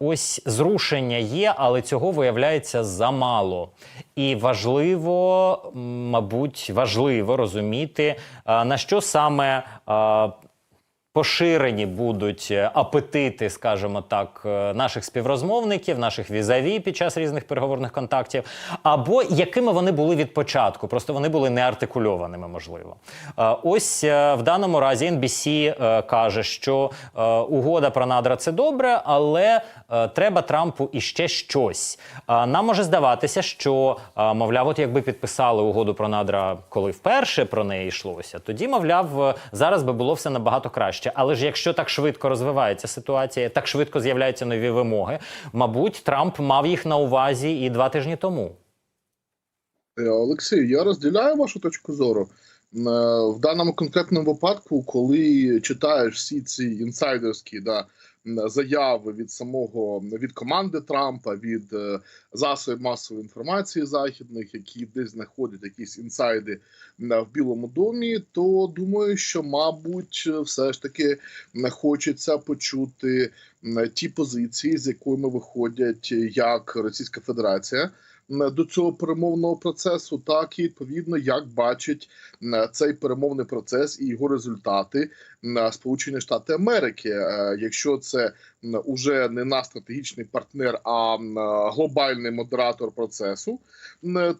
Ось зрушення є, але цього виявляється замало. І важливо, мабуть, важливо розуміти, на що саме поширені будуть е, апетити, скажімо так, е, наших співрозмовників, наших візаві під час різних переговорних контактів, або якими вони були від початку. Просто вони були неартикульованими, можливо. Е, Ось в даному разі NBC каже, що угода про надра це добре, але треба Трампу іще щось. Нам може здаватися, що, мовляв, от якби підписали угоду про надра, коли вперше про неї йшлося, тоді, мовляв, зараз би було все набагато краще. Але ж якщо так швидко розвивається ситуація, так швидко з'являються нові вимоги, мабуть, Трамп мав їх на увазі і два тижні тому. Е, Олексій, я розділяю вашу точку зору. Е, В даному конкретному випадку, коли читаєш всі ці інсайдерські да, заяви від самого від команди Трампа, від е, засобів масової інформації західних, які десь знаходять якісь інсайди в Білому домі, то думаю, що, мабуть, все ж таки хочеться почути ті позиції, з якими виходять як Російська Федерація до цього перемовного процесу, так і відповідно як бачить цей перемовний процес і його результати на Сполучені Штати Америки. Е, Якщо це уже не наш стратегічний партнер, а глобальний модератор процесу,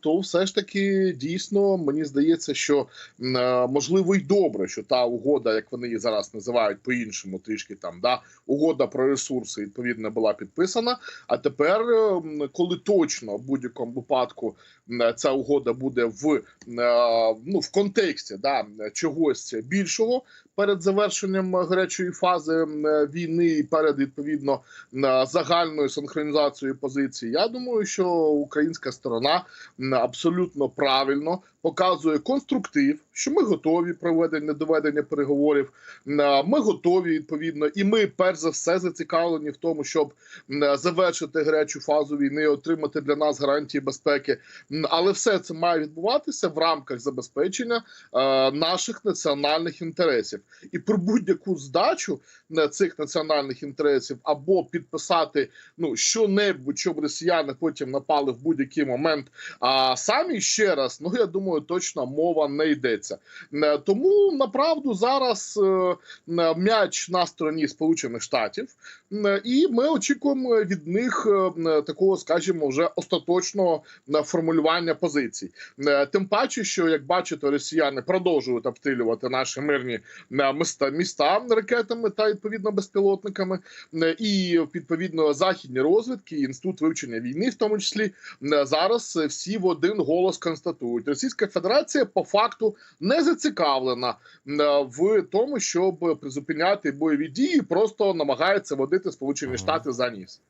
то все ж таки дійсно мені здається, що е, можливо й добре, що та угода, як вони її зараз називають по-іншому, трішки там да угода про ресурси відповідно була підписана. А тепер, коли точно в будь-якому випадку ця угода буде в, е, ну, в контексті да, чогось більшого перед завершенням гарячої фази війни і перед відповідно загальною синхронізацією позицій, я думаю, що українська сторона абсолютно правильно показує конструктив, що ми готові проведення доведення переговорів. Ми готові відповідно, і ми перш за все зацікавлені в тому, щоб завершити гарячу фазу війни, отримати для нас гарантії безпеки. Але все це має відбуватися в рамках забезпечення е, наших національних інтересів. І про будь-яку здачу е, цих національних інтересів або підписати ну що-небудь, щоб росіяни потім напали в будь-який момент. А самі ще раз, ну я думаю, точно мова не йдеться. Е, Тому направду зараз м'яч на стороні Сполучених Штатів, і ми очікуємо від них такого, скажімо, вже остаточного е, формулювання позицій. Е, Тим паче, що як бачите, росіяни продовжують обстрілювати наші мирні е, міста міста ракетами та відповідно безпілотниками, Е, і відповідно західні розвідки, інститут вивчення війни, в тому числі зараз всі в один голос констатують: Російська Федерація по факту не зацікавлена в тому, щоб призупиняти бойові дії, просто намагається водити Сполучені Штати за ніс.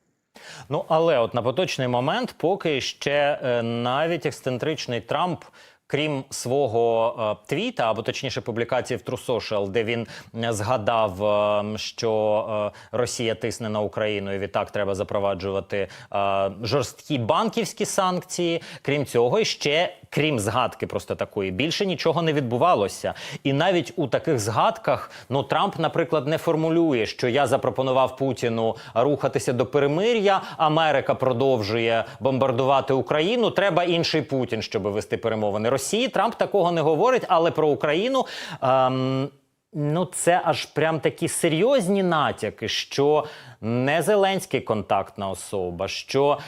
Ну але от на поточний момент, поки ще е, навіть ексцентричний Трамп. Крім свого е, твіта, або точніше публікації в Social, де він згадав, е, що е, Росія тисне на Україну, і відтак треба запроваджувати е, жорсткі банківські санкції. Крім цього, ще крім згадки, просто такої більше нічого не відбувалося. І навіть у таких згадках, ну Трамп, наприклад, не формулює, що я запропонував Путіну рухатися до перемир'я. Америка продовжує бомбардувати Україну. Треба інший Путін, щоб вести перемовини. Росії Трамп такого не говорить, але про Україну. Ем, Ну, це аж прям такі серйозні натяки, що не Зеленський контактна особа, що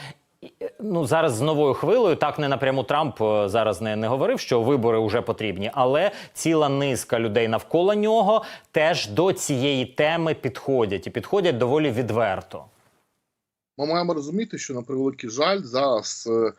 ну зараз з новою хвилею, так не напряму Трамп е, зараз не, не говорив, що вибори вже потрібні, але ціла низка людей навколо нього теж до цієї теми підходять і підходять доволі відверто. Ми маємо розуміти, що на превеликий жаль зараз е, е,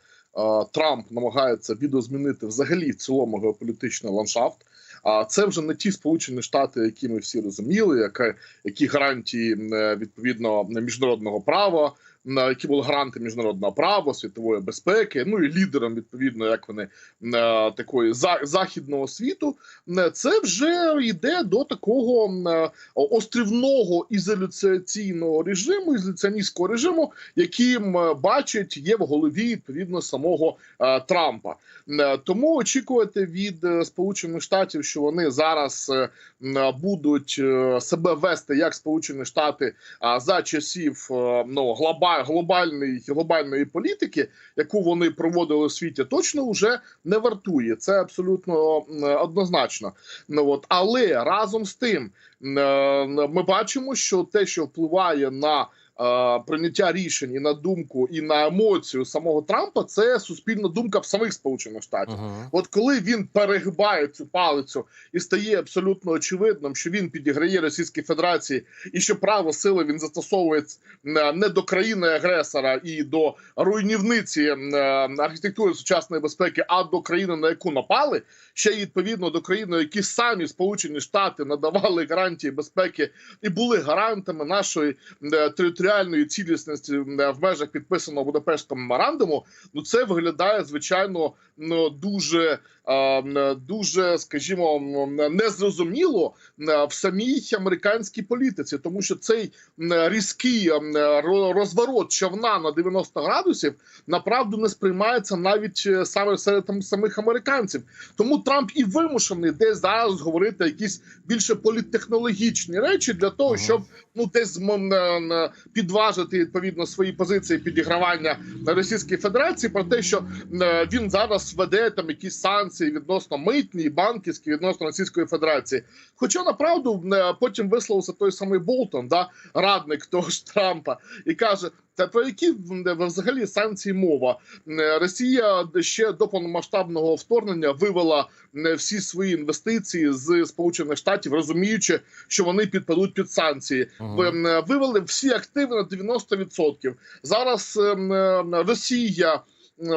Трамп намагається відозмінити взагалі в цілому геополітичний ландшафт. А це вже не ті Сполучені Штати, які ми всі розуміли, яка, які гарантії е, відповідно міжнародного права які були гарантом міжнародного права, світової безпеки, ну і лідером відповідно, як вони е, такої західного світу, е, це вже йде до такого е, острівного ізоляційного режиму, ізоляціоністського режиму, яким бачать є в голові відповідно самого Трампа. Тому очікувати від Сполучених Штатів, що вони зараз будуть себе вести як Сполучені Штати за часів ну глоба, глобальної глобальної політики, яку вони проводили у світі, точно вже не вартує. Це абсолютно однозначно. Ну от але разом з тим е, ми бачимо, що те, що впливає на прийняття рішень і на думку і на емоцію самого Трампа, це суспільна думка в самих Сполучених Штатів. Угу. От коли він перегибає цю палицю і стає абсолютно очевидним, що він підіграє Російській Федерації, і що право сили він застосовує е, не до країни агресора і до руйнівниці е, архітектури сучасної безпеки, а до країни, на яку напали, ще й відповідно до країни, які самі Сполучені Штати надавали гарантії безпеки і були гарантами нашої е, територіальної цілісності в межах підписаного Будапештського меморандуму. Ну це виглядає звичайно ну, дуже, дуже, скажімо, незрозуміло в самій американській політиці, тому що цей різкий розворот човна на 90 градусів направду не сприймається навіть е, саме серед самих американців. Тому Трамп і вимушений десь зараз говорити якісь більше політтехнологічні речі для того, Ага. щоб ну десь підважити відповідно свої позиції підігравання на Російській Федерації про те, що е, він зараз веде там якісь санкції відносно митні і банківські відносно Російської Федерації. Хоча направду е, потім висловився той самий Болтон, да радник того ж Трампа, і каже. Та про які взагалі санкції мова? Е, Росія ще до повномасштабного вторгнення вивела е, всі свої інвестиції з Сполучених Штатів, розуміючи, що вони підпадуть під санкції. М, Вивели всі активи на 90%. Зараз Росія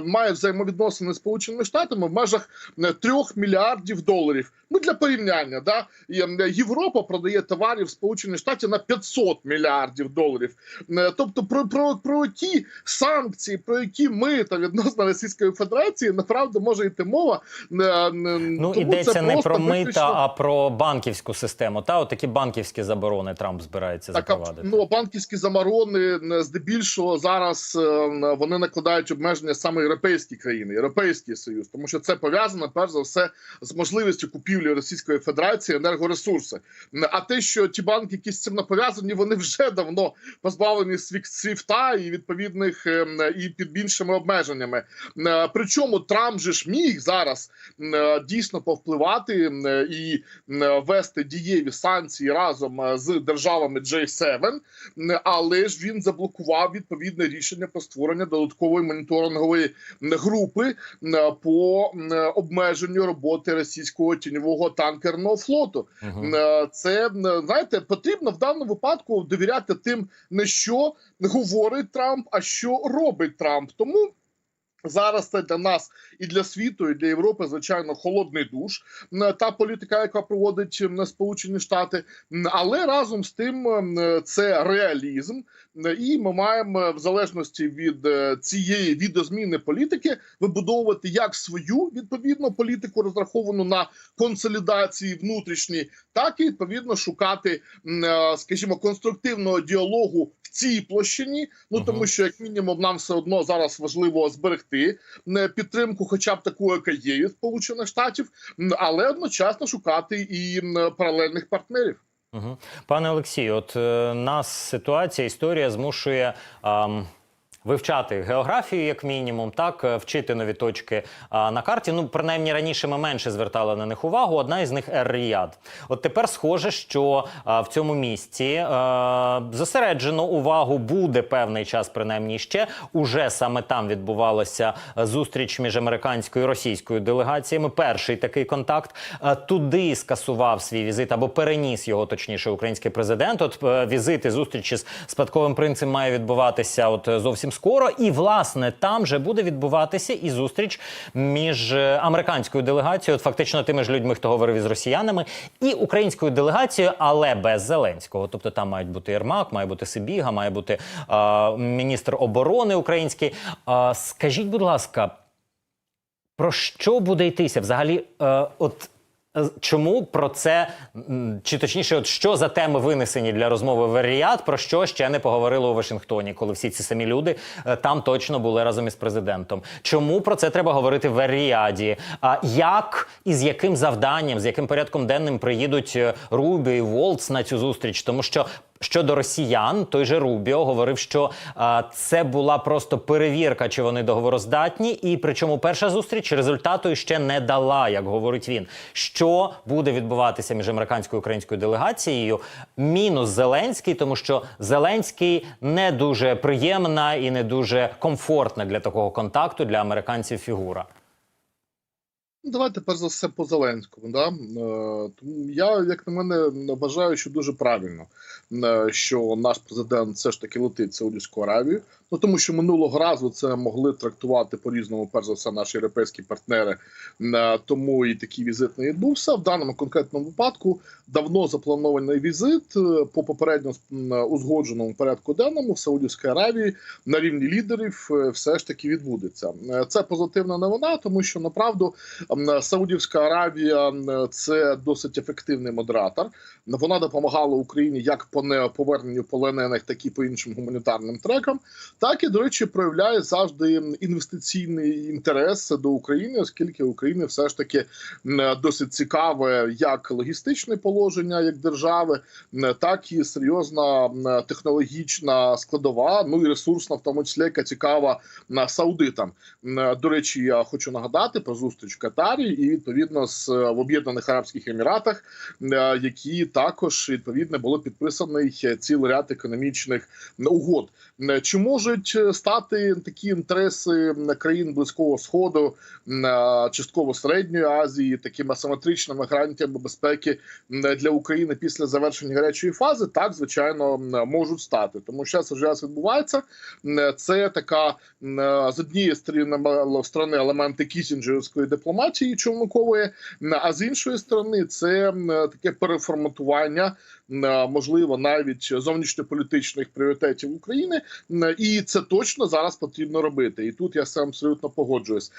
має взаємовідносини з Сполученими Штатами в межах е, 3 мільярдів доларів. Ну для порівняння, да ем, Європа продає товарів Сполучених Штатів на 500 мільярдів доларів. Е, Тобто, про, про, про які санкції, про які мита відносно Російської Федерації направду може йти мова. Е, Ну йдеться не про мита, а про банківську систему. Та от банківські заборони Трамп збирається Так, запровадити. ну банківські заморони е, здебільшого зараз е, вони накладають обмеження саме європейські країни, європейський союз, тому що це пов'язано перш за все з можливістю купівлі Російської Федерації енергоресурси. А те, що ті банки, які з цим не пов'язані, вони вже давно позбавлені свік- свіфта і відповідних е, і під іншими обмеженнями. Е, Причому Трамп же ж міг зараз е, дійсно повпливати е, і м, ввести дієві санкції разом з державами J7, але ж він заблокував відповідне рішення про створення додаткової моніторингової м, групи по обмеженню роботи російського тіньового танкерного флоту. Мгм. Е, Це знаєте, потрібно в даному випадку довіряти тим, не що говорить Трамп, а що робить Трамп. Тому. Зараз це для нас і для світу, і для Європи, звичайно, холодний душ та політика, яка проводить Сполучені Штати. Але разом з тим це реалізм, і ми маємо в залежності від е, цієї відозміни політики вибудовувати як свою відповідну політику, розраховану на консолідації внутрішні, так і відповідно шукати, е, скажімо, конструктивного діалогу в цій площині. Ну тому що як мінімум нам все одно зараз важливо зберегти м, підтримку, хоча б таку, яка є від Сполучених Штатів, але одночасно шукати і паралельних партнерів. Угу. Пане Олексію, от е, нас ситуація, історія змушує. ам, Вивчати географію, як мінімум, так е, вчити нові точки а, на карті. Ну, принаймні раніше ми менше звертали на них увагу. Одна із них Ер-Ріяд. От тепер схоже, що а, в цьому місці а, зосереджено увагу буде певний час, принаймні ще. Уже саме там відбувалася е, зустріч між американською і російською делегаціями. Перший такий контакт. Е, Туди скасував свій візит або переніс його, точніше, український президент. От е, візити зустрічі з спадковим принцем має відбуватися от е, зовсім зовсім скоро. І власне там же буде відбуватися і зустріч між е, американською делегацією, от фактично тими ж людьми, хто говорив із росіянами, і українською делегацією, але без Зеленського. Тобто там мають бути Єрмак, має бути Сибіга, має бути е, міністр оборони український. Е, скажіть, будь ласка, про що буде йтися? Взагалі, е, от чому про це, чи точніше, от що за теми винесені для розмови в Ріад, про що ще не поговорили у Вашингтоні, коли всі ці самі люди е, там точно були разом із президентом? Чому про це треба говорити в Ріаді? А як і з яким завданням, з яким порядком денним приїдуть е, Рубі і Волц на цю зустріч? Тому що Щодо росіян, той же Рубіо говорив, що а, це була просто перевірка, чи вони договороздатні, і причому перша зустріч результату ще не дала, як говорить він. Що буде відбуватися між американською і українською делегацією? Мінус Зеленський, тому що Зеленський не дуже приємна і не дуже комфортна для такого контакту для американців фігура. Ну, Давайте перш за все по Зеленському. Да? Е, я, як на мене, вважаю, що дуже правильно, е, що наш президент все ж таки летить в Саудівську Аравію. Ну тому що минулого разу це могли трактувати по-різному, перш за все, наші європейські партнери. Е, Тому і такий візит не відбувся. В даному конкретному випадку давно запланований візит по попередньо узгодженому порядку денному в Саудівській Аравії на рівні лідерів все ж таки відбудеться. Це позитивна новина, тому що направду Саудівська Аравія це досить ефективний модератор. Вона допомагала Україні як по не- поверненню полонених, так і по іншим гуманітарним трекам. Так і до речі, проявляє завжди інвестиційний інтерес до України, оскільки України все ж таки досить цікаве як логістичне положення як держави, так і серйозна технологічна складова, ну і ресурсна, в тому числі, яка цікава саудитам. До речі, я хочу нагадати про зустріч в Катарі і відповідно з е, в Об'єднаних Арабських Еміратах, е, які також відповідно було підписаний цілий ряд економічних угод. Е, Чи можуть е, стати такі інтереси країн близького сходу, е, частково середньої Азії, такими асиметричними гарантіями безпеки для України після завершення гарячої фази? Так, звичайно, можуть стати, тому що це вже відбувається. Це така з однієї сторони елементи кісінджерської дипломатії човникової, а з іншої сторони, це таке переформатування, можливо, навіть зовнішньополітичних пріоритетів України, і це точно зараз потрібно робити. І тут я сам абсолютно погоджуюсь.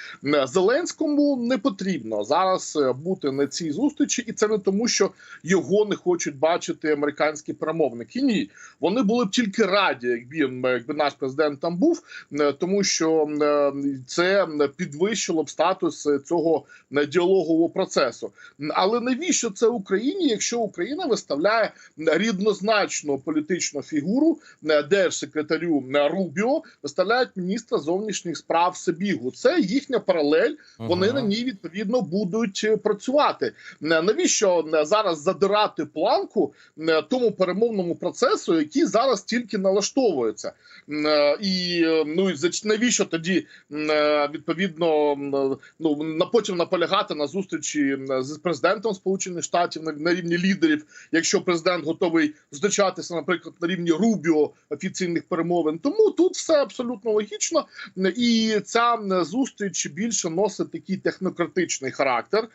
Зеленському не потрібно зараз е, бути на цій зустрічі, і це не тому, що його не хочуть бачити американські перемовники. Ні, вони були б тільки раді, якби якби наш президент там був, е, тому що е, це підвищило б статус цього е, діалогового процесу. Але навіщо це Україні, якщо Україна виставляє рівнозначну політичну фігуру е, держсекретарю е, Рубіо, виставляють міністра зовнішніх справ Сибігу? Це їхня паралель. Вони на ній відповідно будуть е, працювати. Е, Навіщо е, зараз задирати планку тому перемовному процесу, який зараз тільки налаштовується? І ну і навіщо тоді відповідно ну на потім наполягати на зустрічі з президентом Сполучених Штатів на, на рівні лідерів, якщо президент готовий зустрічатися, наприклад, на рівні Рубіо офіційних перемовин. Тому тут все абсолютно логічно, і ця зустріч більше носить такий технократичний характер,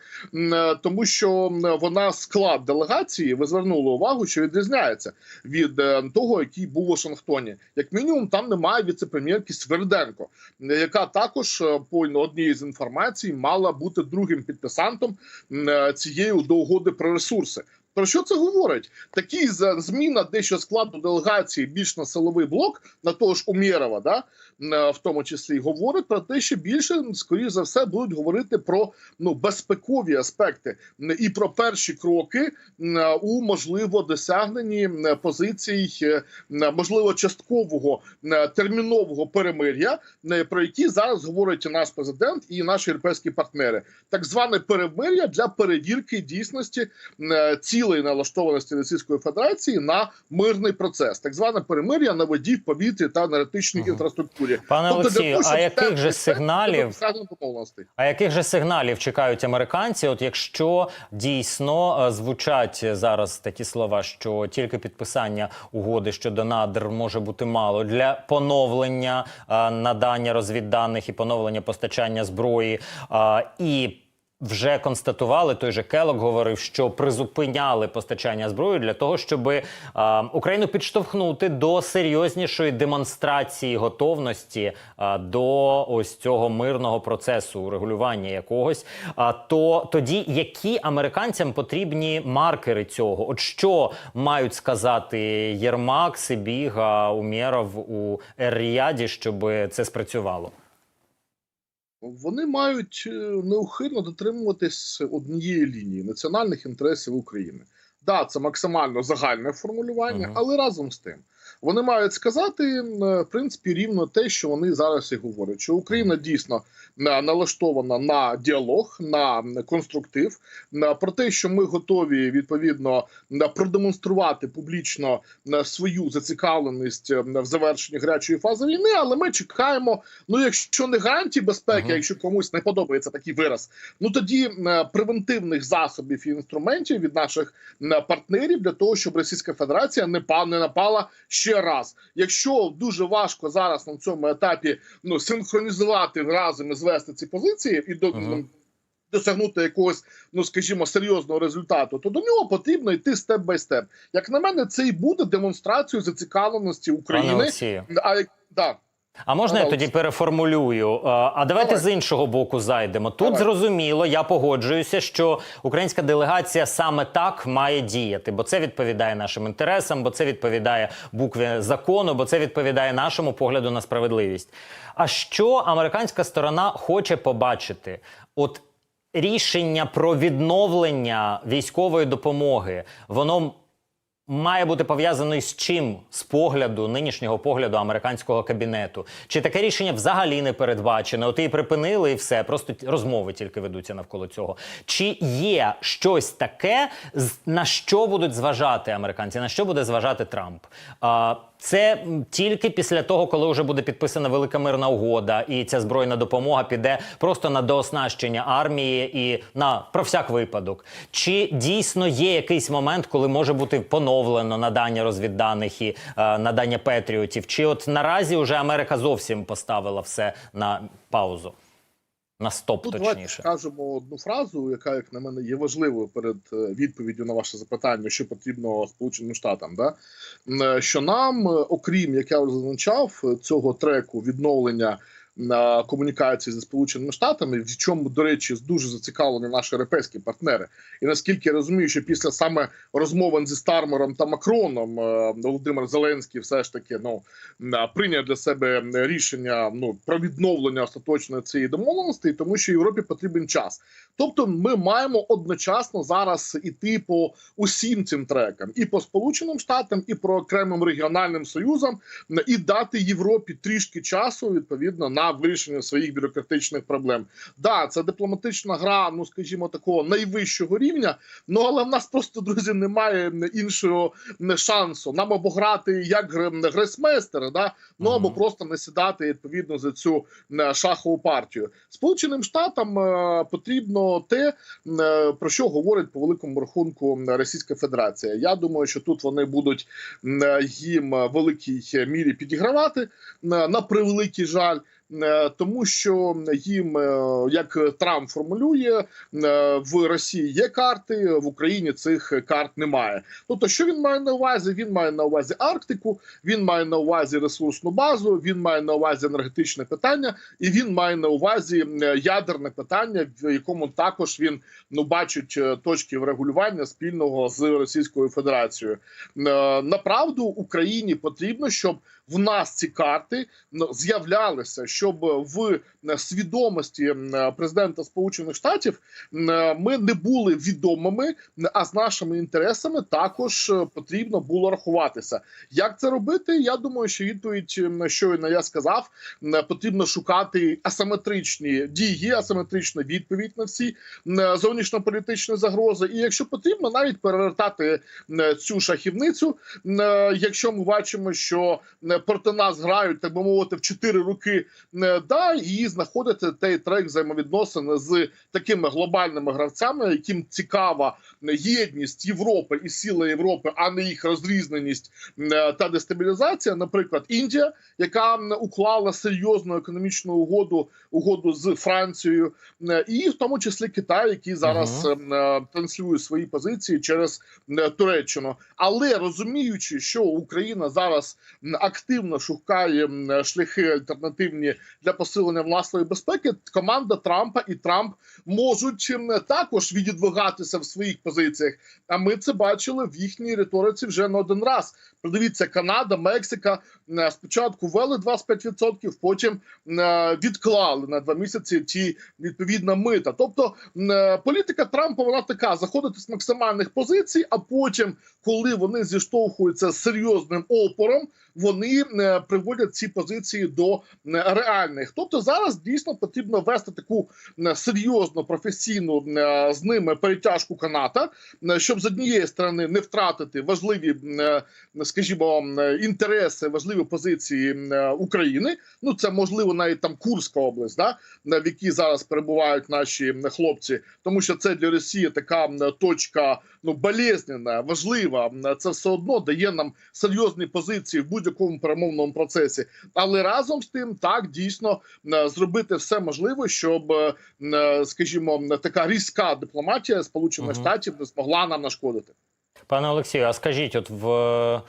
тому що вона склад делегації. Ви звернули увагу, що відрізняється від е, того, який був у Вашингтоні. Як мінімум, там немає віце-прем'єрки Сверденко, яка також е, по однієї з інформацій мала бути другим підписантом е, цієї до угоди про ресурси. Про що це говорить? Такі зміна дещо складу делегації більш на силовий блок, на того ж Умєрова, да в тому числі говорить про те, що більше скоріш за все будуть говорити про ну безпекові аспекти і про перші кроки м, у можливо досягненні позицій, е, можливо, часткового термінового перемир'я, про які зараз говорить наш президент і наші європейські партнери, так зване перемир'я для перевірки дійсності цілей цілої налаштованості Російської Федерації на мирний процес, так зване перемир'я на воді, в повітрі та енергетичній Ага. інфраструктурі. Пане Тобто Олексію, того, а яких же сигналів досягнути. А яких же сигналів чекають американці? От якщо дійсно е, звучать зараз такі слова, що тільки підписання угоди щодо надр може бути мало для поновлення е, надання розвідданих і поновлення постачання зброї е, і. Вже констатували, той же Келок говорив, що призупиняли постачання зброї для того, щоб е, Україну підштовхнути до серйознішої демонстрації готовності е, до ось цього мирного процесу урегулювання якогось. А то тоді які американцям потрібні маркери цього? От що мають сказати Єрмак, Сибіга, Умєров у Ер-Ріаді, щоб це спрацювало? Вони мають е, неухильно дотримуватись однієї лінії національних інтересів України. Да, це максимально загальне формулювання, Мгм. але разом з тим вони мають сказати е, в принципі рівно те, що вони зараз і говорять, що Україна дійсно е, налаштована на діалог, на конструктив, на про те, що ми готові відповідно е, продемонструвати публічно е, свою зацікавленість е, в завершенні гарячої фази війни, але ми чекаємо. Ну, якщо не гарантії безпеки, Ага. якщо комусь не подобається такий вираз, ну тоді е, превентивних засобів і інструментів від наших е, партнерів для того, щоб Російська Федерація не напала ще раз. Якщо дуже важко зараз на цьому етапі ну синхронізувати разом і звести ці позиції і до. Ага. Досягнути якогось, ну скажімо, серйозного результату, то до нього потрібно йти степ бай степ. Як на мене, це і буде демонстрацією зацікавленості України. А як да, А можна я тоді переформулюю? А давайте Давай. з іншого боку зайдемо. Тут зрозуміло, я погоджуюся, що українська делегація саме так має діяти, бо це відповідає нашим інтересам, бо це відповідає букві закону, бо це відповідає нашому погляду на справедливість. А що американська сторона хоче побачити? От рішення про відновлення військової допомоги, воно має бути пов'язаний з чим з погляду нинішнього погляду американського кабінету? Чи таке рішення взагалі не передбачене? От і припинили, і все, просто розмови тільки ведуться навколо цього. Чи є щось таке, на що будуть зважати американці? На що буде зважати Трамп? Це тільки після того, коли вже буде підписана велика мирна угода, і ця збройна допомога піде просто на дооснащення армії і на про всяк випадок. Чи дійсно є якийсь момент, коли може бути поновлено надання розвідданих і е, надання петріотів? Чи от наразі вже Америка зовсім поставила все на паузу? На стоп, Тут давайте точніше. скажемо одну фразу, яка, як на мене, є важливою перед е, відповіддю на ваше запитання, що потрібно Сполученим Штатам. Да? Е, Що нам, е, окрім як я вже зазначав, цього треку відновлення комунікації зі Сполученими Штатами, в чому, до речі, дуже зацікавлені наші європейські партнери. І наскільки я розумію, що після саме розмовин зі Стармером та Макроном е, Володимир Зеленський все ж таки ну е, прийняв для себе рішення ну про відновлення остаточної цієї домовленості, тому що Європі потрібен час. Тобто, ми маємо одночасно зараз іти по усім цим трекам, і по Сполученим Штатам, і по окремим регіональним союзам, і дати Європі трішки часу відповідно на вирішення своїх бюрократичних проблем. Да, це дипломатична гра, ну скажімо, такого найвищого рівня. Ну але в нас просто друзі немає іншого шансу. Нам або грати як гр- гресмейстер, да ну або просто не сідати відповідно за цю шахову партію. Сполученим Штатам е, потрібно те, е, про що говорить по великому рахунку Російська Федерація. Я думаю, що тут вони будуть їм великій мірі підігравати на превеликий жаль. Е, Тому що їм, е, як Трамп формулює, е, в Росії є карти, в Україні цих карт немає. Тобто, що він має на увазі? Він має на увазі Арктику, він має на увазі ресурсну базу, він має на увазі енергетичне питання, і він має на увазі ядерне питання, в якому також він ну бачить точки врегулювання спільного з Російською Федерацією. Направду Україні потрібно, щоб в нас ці карти з'являлися, щоб в е, свідомості е, президента Сполучених Штатів е, ми не були відомими, а з нашими інтересами також е, потрібно було рахуватися. Як це робити? Я думаю, що відповідь е, щойно я сказав, е, потрібно шукати асиметричні дії, асиметричну відповідь на всі е, зовнішньополітичні загрози. І якщо потрібно, навіть перевертати е, цю шахівницю. Е, Якщо ми бачимо, що е, проти нас грають, так би мовити, в чотири роки, е, да, і знаходити той трек взаємовідносини з такими глобальними гравцями, яким цікава єдність Європи і сила Європи, а не їх розрізненість е, та дестабілізація. Наприклад, Індія, яка уклала серйозну економічну угоду угоду з Францією, е, і в тому числі Китай, який зараз е, транслює свої позиції через Туреччину. Але розуміючи, що Україна зараз м, активно шукає шляхи альтернативні для посилення власної безпеки, команда Трампа і Трамп можуть також відідвигатися в своїх позиціях. А ми це бачили в їхній риториці вже не один раз. Подивіться, Канада, Мексика спочатку ввели 25%, потім е, відклали на два місяці ті відповідно мита. Тобто е, політика Трампа вона така: заходити з максимальних позицій, а потім, коли вони зіштовхуються з серйозним опором, вони е, приводять ці позиції до е, реальних. Тобто зараз дійсно потрібно вести таку е, серйозну професійну е, з ними перетяжку каната, е, щоб з однієї сторони не втратити важливі, е, скажімо, е, інтереси, важливі позиції е, України. Ну це можливо навіть там Курська область, да в якій зараз перебувають наші хлопці, тому що це для Росії така точка ну болезненна, важлива. Це все одно дає нам серйозні позиції в будь-якому перемовному процесі. Але разом з тим, так дійсно зробити все можливе, щоб, е, скажімо, така різка дипломатія Сполучених. Штатів не змогла нам нашкодити. Пане Олексію, а скажіть, от в е,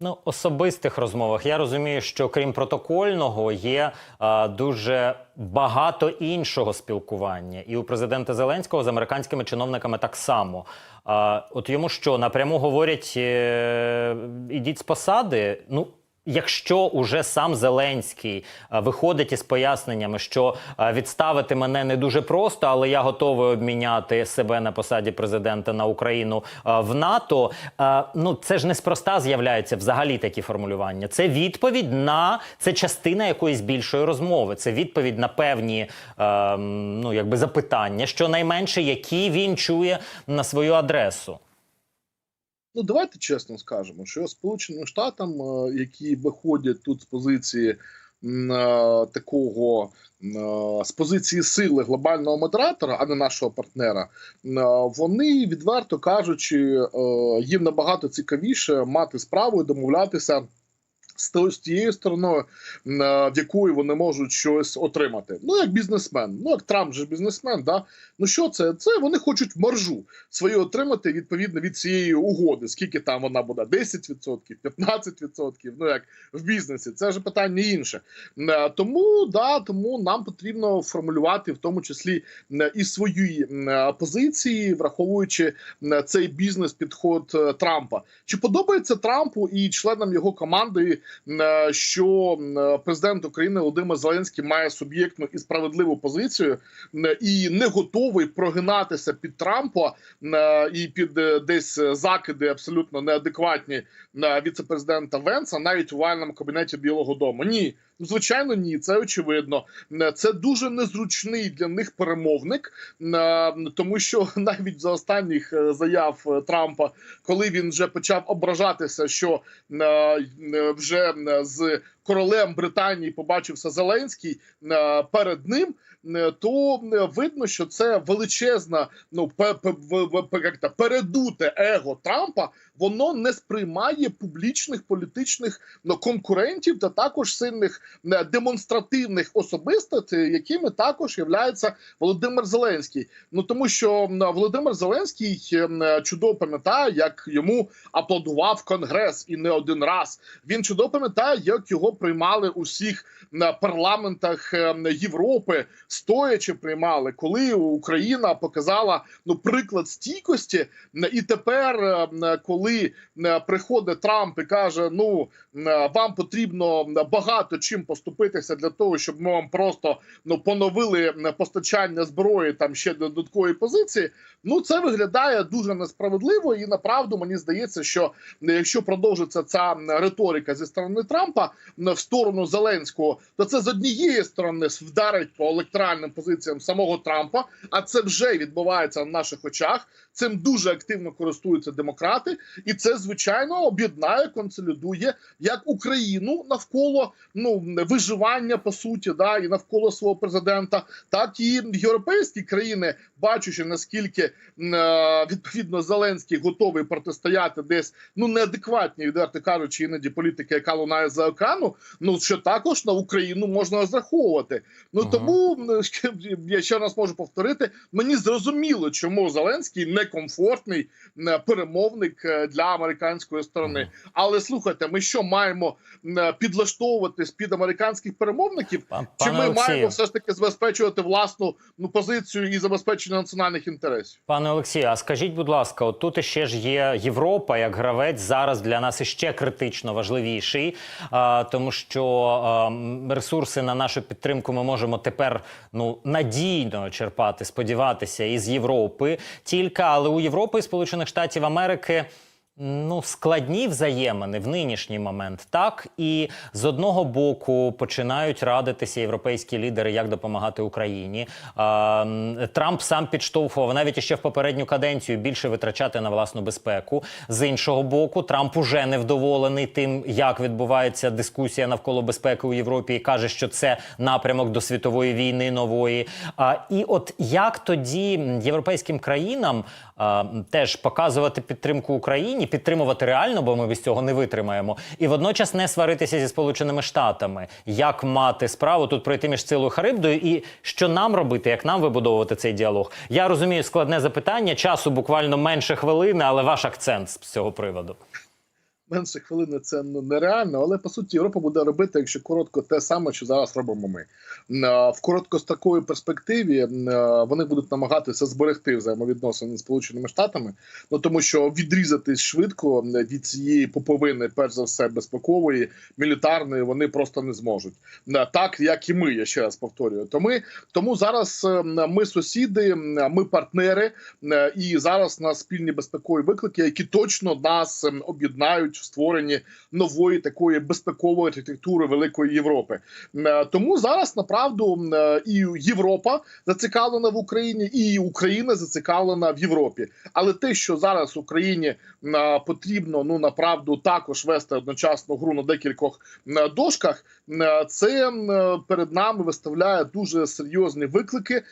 ну, особистих розмовах я розумію, що крім протокольного є е, дуже багато іншого спілкування, і у президента Зеленського з американськими чиновниками так само. Е, от йому що напряму говорять: е, ідіть з посади. Ну. Якщо уже сам Зеленський е, виходить із поясненнями, що е, відставити мене не дуже просто, але я готовий обміняти себе на посаді президента на Україну е, в НАТО. Ну це ж неспроста з'являються взагалі такі формулювання. Це відповідь на це частина якоїсь більшої розмови. Це відповідь на певні ну якби запитання, щонайменше які він чує на свою адресу. Ну, давайте чесно скажемо, що Сполученим Штатам, е, які виходять тут з позиції е, такого е, з позиції сили глобального модератора, а не нашого партнера, вони відверто кажучи, їм набагато цікавіше мати справу і домовлятися. З тією стороною, в якої вони можуть щось отримати. Ну, як бізнесмен. Ну, як Трамп же бізнесмен, да? Ну що це? Це вони хочуть маржу свою отримати відповідно від цієї угоди. Скільки там вона буде? 10%, 15%, ну як в бізнесі. Це ж питання інше. Е, Тому да, тому нам потрібно формулювати в тому числі е, і свої е, позиції, враховуючи цей бізнес-підход е, Трампа. Чи подобається Трампу і членам його команди, що президент України Володимир Зеленський має суб'єктну і справедливу позицію і не готовий прогинатися під Трампа е, і під е, десь закиди абсолютно неадекватні віце-президента Венса, навіть у вальному кабінеті Білого Дому. Ні, звичайно, ні, це очевидно. Е, Це дуже незручний для них перемовник, е, тому що навіть за останніх е, заяв е, Трампа, коли він вже почав ображатися, що е, е, вже е, з королем Британії побачився Зеленський е, перед ним. Е, То е, видно, що це величезна, ну передуте его Трампа. Воно не сприймає публічних політичних ну, конкурентів та також сильних е, демонстративних особистостей, якими також являється Володимир Зеленський. Ну тому що Володимир Зеленський е, чудово пам'ятає, як йому аплодував конгрес і не один раз. Він чудово пам'ятає, як його приймали у всіх парламентах е, Європи, стоячи приймали, коли Україна показала ну приклад стійкості. І тепер, м, коли е, приходить Трамп і каже: Ну е, вам потрібно багато чим поступитися для того, щоб ми вам просто ну поновили постачання зброї там ще додаткової позиції. Ну це виглядає дуже несправедливо, і направду мені здається, що е, якщо продовжиться ця риторика зі сторони Трампа в сторону Зеленського, то це з однієї сторони вдарить по електоральним позиціям самого Трампа, а це вже відбувається на наших очах. Цим дуже активно користуються демократи, і це звичайно об'єднає, консолідує як Україну навколо ну виживання по суті, да і навколо свого президента, так і європейські країни, бачачи наскільки е, відповідно Зеленський готовий протистояти десь ну неадекватні, відверто кажучи, іноді політики, яка лунає за океану. Ну що також на Україну можна розраховувати. Ну Мгм. тому я ще раз можу повторити. Мені зрозуміло, чому Зеленський некомфортний м, перемовник е, для американської сторони. Мгм. Але слухайте, ми що маємо е, підлаштовуватись під американських перемовників? Пан- Чи ми Олексію, маємо все ж таки забезпечувати власну ну позицію і забезпечення національних інтересів? Пане Олексію, а скажіть, будь ласка, от тут ще ж є Європа як гравець зараз для нас іще критично важливіший, тому що ресурси на нашу підтримку ми можемо тепер ну надійно черпати, сподіватися із Європи. Тільки але у Європи і Сполучених Штатів Америки. Ну, складні взаємини в нинішній момент, так і з одного боку починають радитися європейські лідери, як допомагати Україні. Трамп сам підштовхував навіть ще в попередню каденцію більше витрачати на власну безпеку. З іншого боку, Трамп уже невдоволений тим, як відбувається дискусія навколо безпеки у Європі, і каже, що це напрямок до світової війни нової. А, і от як тоді європейським країнам теж показувати підтримку Україні, підтримувати реально, бо ми без цього не витримаємо, і водночас не сваритися зі Сполученими Штатами. Як мати справу тут пройти між силою Харибдою, і що нам робити, як нам вибудовувати цей діалог? Я розумію складне запитання. Часу буквально менше хвилини, але ваш акцент з цього приводу. Менше хвилини це ну, нереально, але по суті Європа буде робити, якщо коротко, те саме, що зараз робимо ми. В короткостроковій перспективі вони будуть намагатися зберегти взаємовідносини з Сполученими Штатами, ну тому що відрізатись швидко від цієї поповини, перш за все, безпекової, мілітарної, вони просто не зможуть. Так як і ми, я ще раз повторюю. Тому, тому зараз ми сусіди, ми партнери, і зараз на спільні безпекові виклики, які точно нас ем, в створенні нової такої безпекової архітектури великої Європи. Е, Тому зараз направду е, і Європа зацікавлена в Україні, і Україна зацікавлена в Європі. Але те, що зараз Україні е, потрібно ну направду також вести одночасно гру на декількох дошках, це перед нами виставляє дуже серйозні виклики.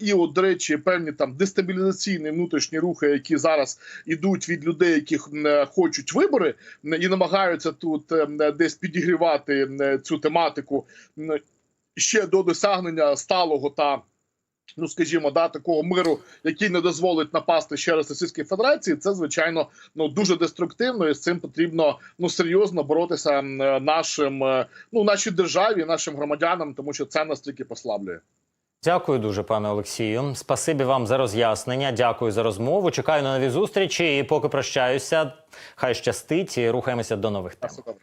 І, от, до речі, певні там дестабілізаційні внутрішні рухи, які зараз ідуть від людей, які хочуть вибори, і намагаються тут е, десь підігрівати цю тематику ще до досягнення сталого та. Ну, скажімо, да, такого миру, який не дозволить напасти ще раз Російській Федерації, це звичайно ну дуже деструктивно, і з цим потрібно ну серйозно боротися нашим е, ну нашій державі, нашим громадянам, тому що це нас тільки послаблює. Дякую дуже, пане Олексію. Спасибі вам за роз'яснення. Дякую за розмову. Чекаю на нові зустрічі. І поки прощаюся, хай щастить. і Рухаємося до нових тем.